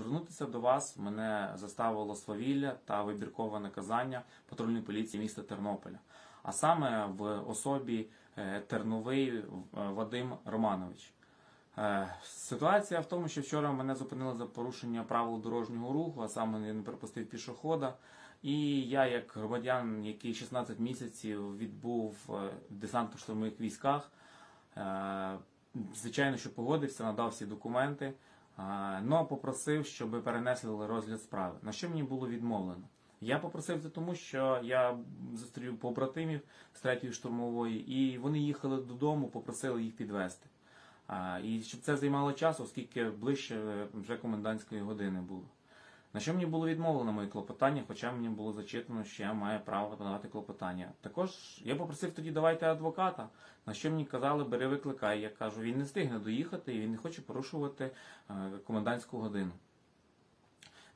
звернутися до вас мене заставило свавілля та вибіркове наказання патрульної поліції міста Тернополя, а саме в особі е, Терновий е, Вадим Романович. Е, Ситуація в тому, що вчора мене зупинили за порушення правил дорожнього руху, а саме не припустив пішохода. І я, як громадян, який 16 місяців відбув в десантно-штурмових військах, е, звичайно, що погодився, надав всі документи, але попросив, щоб перенесли розгляд справи. На що мені було відмовлено? Я попросив це тому, що я зустрів побратимів з третьої штурмової, і вони їхали додому, попросили їх підвезти. І щоб це займало час, оскільки ближче е, вже комендантської години було. На що мені було відмовлено моє клопотання, хоча мені було зачитано, що я маю право подавати клопотання. Також я попросив тоді давайте адвоката. На що мені казали, бери викликай. Я кажу, він не встигне доїхати і він не хоче порушувати е, комендантську годину.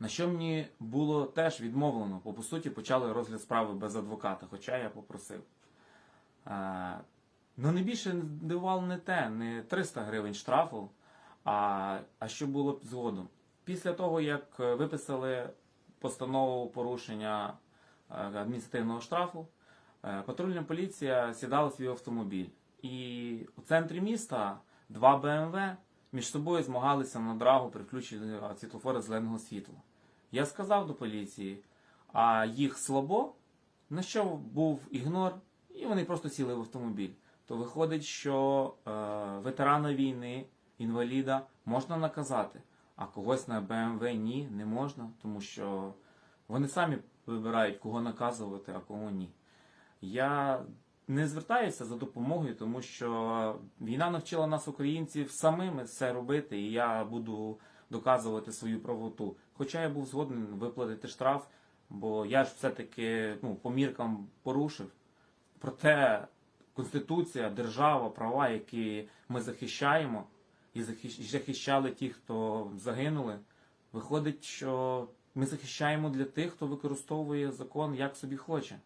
На що мені було теж відмовлено, бо по суті почали розгляд справи без адвоката, хоча я попросив. Е, Ну, не більше дивувало не те, не 300 гривень штрафу, а, а що було б згодом. Після того, як е, виписали постанову порушення е, адміністративного штрафу, е, патрульна поліція сідала свій автомобіль. І у центрі міста два БМВ між собою змагалися на драгу при включенні світлофора зеленого світла. Я сказав до поліції, а їх слабо, на що був ігнор, і вони просто сіли в автомобіль. То виходить, що е, ветерана війни, інваліда можна наказати, а когось на БМВ ні, не можна, тому що вони самі вибирають, кого наказувати, а кого ні. Я не звертаюся за допомогою, тому що війна навчила нас, українців, самими все робити, і я буду доказувати свою правоту. Хоча я був згоден виплатити штраф, бо я ж все-таки ну, по міркам порушив. Проте Конституція, держава, права, які ми захищаємо, і захищали ті, хто загинули, виходить, що ми захищаємо для тих, хто використовує закон як собі хоче.